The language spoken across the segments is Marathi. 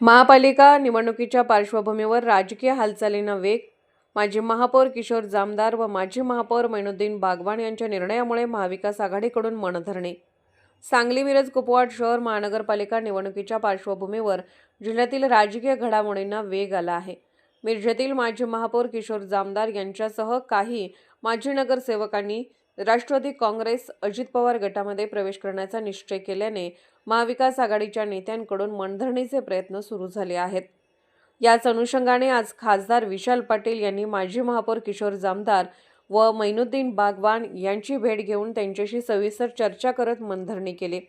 महापालिका निवडणुकीच्या पार्श्वभूमीवर राजकीय हालचालींना वेग माजी महापौर किशोर जामदार व माजी महापौर मैनुद्दीन बागवान यांच्या निर्णयामुळे महाविकास आघाडीकडून मनधरणी. सांगली मिरज कुपवाड शहर महानगरपालिका निवडणुकीच्या पार्श्वभूमीवर जिल्ह्यातील राजकीय घडामोडींना वेग आला आहे. मिरजेतील माजी महापौर किशोर जामदार यांच्यासह काही माजी नगरसेवकांनी राष्ट्रवादी काँग्रेस अजित पवार गटामध्ये प्रवेश करण्याचा निश्चय केल्याने महाविकास आघाडीच्या नेत्यांकडून मनधरणीचे प्रयत्न सुरू झाले आहेत. याच अनुषंगाने आज खासदार विशाल पाटील यांनी माजी महापौर किशोर जामदार व मैनुद्दीन बागवान यांची भेट घेऊन त्यांच्याशी सविस्तर चर्चा करत मनधरणी केली.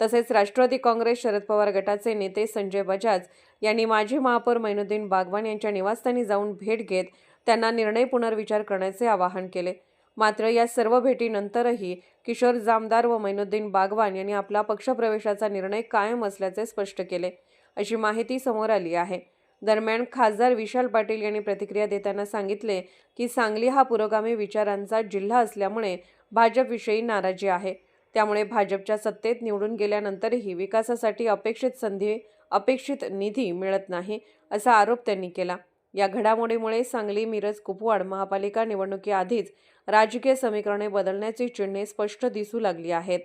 तसेच राष्ट्रवादी काँग्रेस शरद पवार गटाचे नेते संजय बजाज यांनी माजी महापौर मैनुद्दीन बागवान यांच्या निवासस्थानी जाऊन भेट घेत त्यांना निर्णय पुनर्विचार करण्याचे आवाहन केले. मात्र या सर्व भेटीनंतरही किशोर जामदार व मैनुद्दीन बागवान यांनी आपला पक्षप्रवेशाचा निर्णय कायम असल्याचे स्पष्ट केले. अशी माहिती समोर आली आहे. दरम्यान खासदार विशाल पाटील यांनी प्रतिक्रिया देताना सांगितले की सांगली हा पुरोगामी विचारांचा जिल्हा असल्यामुळे भाजपविषयी नाराजी आहे. त्यामुळे भाजपच्या सत्तेत निवडून गेल्यानंतरही विकासासाठी अपेक्षित संधी अपेक्षित निधी मिळत नाही असा आरोप त्यांनी केला. या घडामोडीमुळे सांगली मिरज कुपवाड महापालिका निवडणुकीआधीच राजकीय समीकरणे बदलण्याची चिन्हे स्पष्ट दिसू लागली आहेत.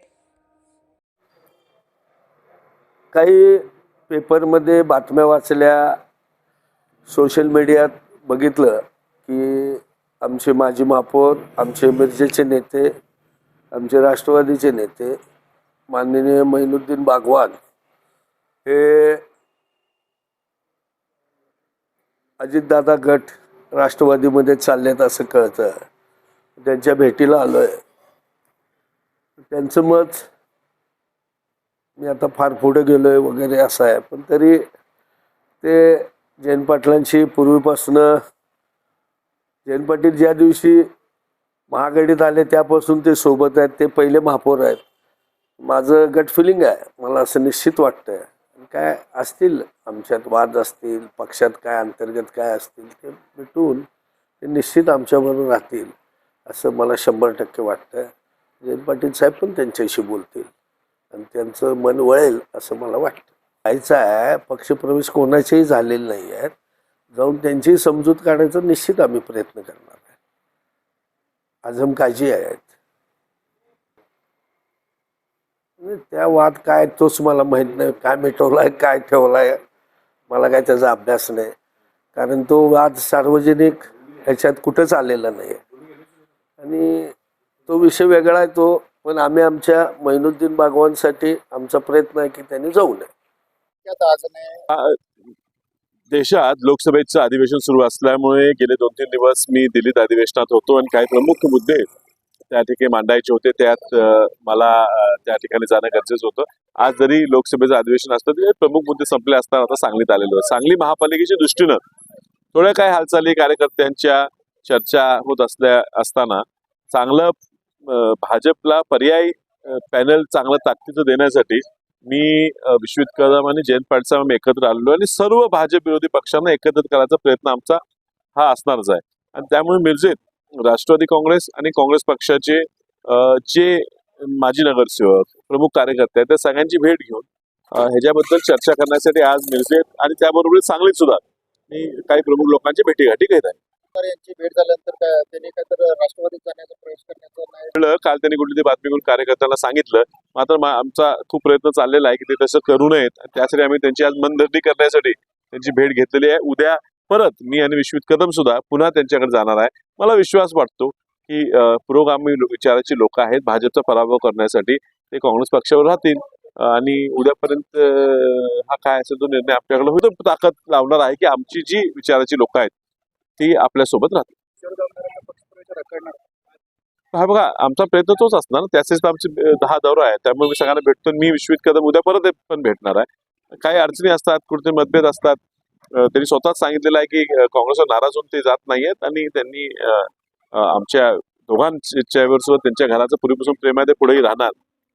काही पेपरमध्ये बातम्या वाचल्या सोशल मीडियात बघितलं की आमचे माजी महापौर आमचे मिरजेचे नेते आमचे राष्ट्रवादीचे नेते माननीय मैनुद्दीन बागवान हे अजितदादा गट राष्ट्रवादीमध्ये चाललेत असं कळतं. त्यांच्या भेटीला आलोय. त्यांचं मत मी आता फार पुढे गेलोय वगैरे असं आहे. पण तरी ते जयंत पाटलांशी पूर्वीपासनं जयंत पाटील ज्या दिवशी महागडीत आले त्यापासून ते सोबत आहेत ते पहिले महापौर आहेत. माझं गट फिलिंग आहे. मला असं निश्चित वाटतंय. काय असतील आमच्यात वाद असतील पक्षात काय अंतर्गत काय असतील ते मिटून ते निश्चित आमच्याबरोबर राहतील असं मला शंभर टक्के वाटतं जयंत पाटील साहेब पण त्यांच्याशी बोलतील आणि त्यांचं मन वळेल असं मला वाटतं. व्हायचं आहे पक्षप्रवेश कोणाचेही झालेले नाही आहेत. जाऊन त्यांची समजूत काढायचा निश्चित आम्ही प्रयत्न करणार आहे. आझम काजी आहेत आणि त्या वाद काय तोच मला माहीत नाही. काय मिटवलाय काय ठेवलाय मला काय त्याचा अभ्यास नाही. कारण तो वाद सार्वजनिक ह्याच्यात कुठंच आलेला नाही. आणि तो विषय वेगळा आहे तो पण आम्ही आमच्या मैनुद्दीन बागवांसाठी आमचा प्रयत्न आहे की त्यांनी जाऊ नये. देशात लोकसभेचं अधिवेशन सुरू असल्यामुळे गेले दोन तीन दिवस मी दिल्लीत अधिवेशनात होतो आणि काही प्रमुख मुद्दे त्या ठिकाणी मांडायचे होते त्यात मला त्या ठिकाणी जाणं गरजेचं होतं. आज जरी लोकसभेचं अधिवेशन असतं तरी प्रमुख मुद्दे संपले असताना आता सांगलीत आलेलो सांगली महापालिकेच्या दृष्टीनं थोड्या काय हालचाली कार्यकर्त्यांच्या चर्चा होत असल्या असताना चांगलं भाजपला पर्यायी पॅनल चांगलं ताकदीचं देण्यासाठी मी विश्वित कदम आणि जयंत पाटील एकत्र आलेलो आणि सर्व भाजप विरोधी पक्षांना एकत्रित करायचा प्रयत्न आमचा हा असणारच आहे. आणि त्यामुळे मिरजेत राष्ट्रवादी काँग्रेस आणि काँग्रेस पक्षाचे जे माजी नगरसेवक प्रमुख कार्यकर्ते आहेत त्या सगळ्यांची भेट घेऊन ह्याच्याबद्दल चर्चा करण्यासाठी आज मिरजेत आणि त्याबरोबर सांगलीत सुद्धा मी काही प्रमुख लोकांची भेटीगाठी घेत आहे यांची भेट झाल्यानंतर त्यांनी राष्ट्रवादीत जाण्याचा प्रवेश करण्याचा काल त्यांनी कुठली बातमी करून कार्यकर्त्यांना सांगितलं. मात्र आमचा खूप प्रयत्न चाललेला आहे की ते तसं करू नयेत. त्यासाठी आम्ही त्यांची आज मनधरणी करण्यासाठी त्यांची भेट घेतलेली आहे. उद्या परत मी आणि विश्वित कदम सुद्धा पुन्हा त्यांच्याकडे जाणार आहे. मला विश्वास वाटतो की पुरोगामी विचाराची लोक आहेत भाजपचा पराभव करण्यासाठी. ते काँग्रेस पक्षावर राहतील. आणि उद्यापर्यंत हा काय असेल तो निर्णय आपल्याकडे होतो ताकद लावणार आहे की आमची जी विचाराची लोक आहेत ती आपल्यासोबत राहतील. हा बघा आमचा प्रयत्न तोच असणार. त्याचेच तर आमचे दहा दौरा आहे त्यामुळे मी सगळ्यांना भेटतो आणि मी विश्वित कदम उद्या परत पण भेटणार आहे. काही अडचणी असतात कुठे मतभेद असतात त्यांनी स्वतःच सांगितलेलं आहे की काँग्रेसवर नाराज होऊन ते जात नाहीयेत आणि त्यांनी आमच्या दोघांच्यावर त्यांच्या घराचं पूर्वीपासून प्रेम आहे ते पुढेही राहणार.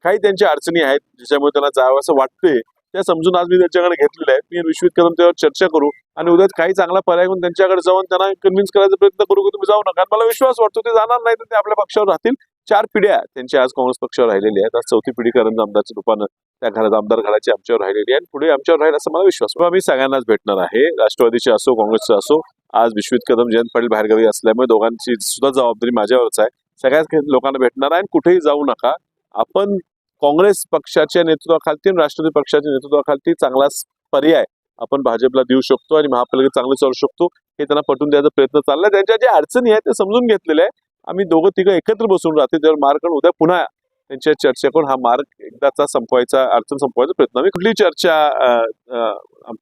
काही त्यांच्या अडचणी आहेत ज्याच्यामुळे त्यांना जावं असं वाटते त्या समजून आज मी त्यांच्याकडे घेतलेलं आहे. मी विश्वित करून त्यावर चर्चा करू आणि उद्या काही चांगला पर्याय घेऊन त्यांच्याकडे जाऊन त्यांना कन्व्हिन्स करायचा प्रयत्न करू की तुम्ही जाऊ नका. मला विश्वास वाटतो ते जाणार नाही तर ते आपल्या पक्षावर राहतील. चार पिढ्या त्यांच्या आज काँग्रेस पक्षावर राहिलेल्या आहेत. आज चौथी पिढी करंज आमदारच्या रूपानं त्या घरात आमदार घराची आमच्यावर राहिलेली आहे पुढे आमच्यावर राहील असं मला विश्वास आम्ही सगळ्यांनाच भेटणार आहे. राष्ट्रवादीचे असो काँग्रेसचे असो आज विश्वित कदम जयंत पाटील बाहेरगावी असल्यामुळे दोघांची सुद्धा जबाबदारी माझ्यावरच आहे. सगळ्याच लोकांना भेटणार आहे आणि कुठेही जाऊ नका. आपण काँग्रेस पक्षाच्या नेतृत्वाखालती आणि राष्ट्रवादी पक्षाच्या नेतृत्वाखालती चांगला पर्याय आपण भाजपला देऊ शकतो आणि महापालिका चांगलं चालू शकतो हे त्यांना पटवून द्यायचा प्रयत्न चाललाय. त्यांच्या ज्या अडचणी आहेत ते समजून घेतलेल्या आहे आम्ही दोघं तिघं एकत्र बसून राहते त्यावर मार्ग उद्या पुन्हा त्यांच्या चर्चा करून हा मार्ग एकदाचा संपवायचा अडचण संपवायचा प्रयत्न. मी कुठली चर्चा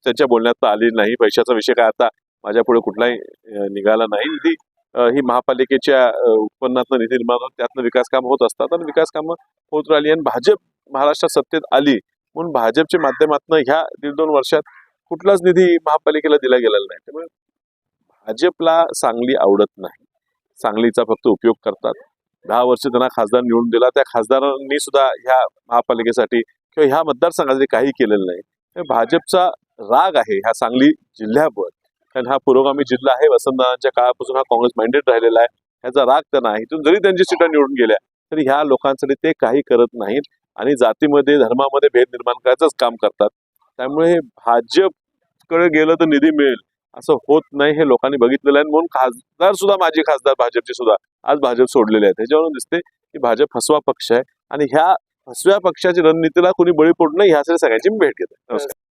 त्यांच्या बोलण्यात आली नाही. पैशाचा विषय काय आता माझ्या पुढे कुठलाही निघाला नाही. निधी ही महापालिकेच्या उत्पन्नातनं निधी निर्माण होत त्यातनं विकास कामं होत असतात आणि विकास कामं होत राहिली आणि भाजप महाराष्ट्रात सत्तेत आली. म्हणून भाजपच्या माध्यमातून ह्या दीड दोन वर्षात कुठलाच निधी महापालिकेला दिला गेलेला नाही. त्यामुळे भाजपला सांगली आवडत नाही. सांगलीचा फक्त उपयोग करतात. दहा वर्ष त्यांना खासदार निवडून दिला. त्या खासदारांनी सुद्धा ह्या महापालिकेसाठी किंवा ह्या मतदारसंघासाठी काही केलेलं नाही. भाजपचा राग आहे ह्या सांगली जिल्ह्यावर. कारण हा पुरोगामी जिल्हा आहे. वसंतदादांच्या काळापासून हा काँग्रेस माइंडेड राहिलेला आहे. ह्याचा राग त्यांना आहे. इथून जरी त्यांची सीटा निवडून गेल्या तरी ह्या लोकांसाठी ते काही करत नाहीत आणि जातीमध्ये धर्मामध्ये भेद निर्माण करायचंच काम करतात. त्यामुळे भाजपकडे गेलं तर निधी मिळेल. असं होत नाही हे लोकांनी बघितलेलं आहे. म्हणून खासदार सुद्धा माझे खासदार भाजपचे सुद्धा आज भाजप सोडलेले आहेत. ह्याच्यावरून दिसते की भाजप फसवा पक्ष आहे आणि ह्या फसव्या पक्षाच्या रणनीतीला कोणी बळी पडू नये ह्यासाठी सगळ्यांची भेट घेत नमस्कार.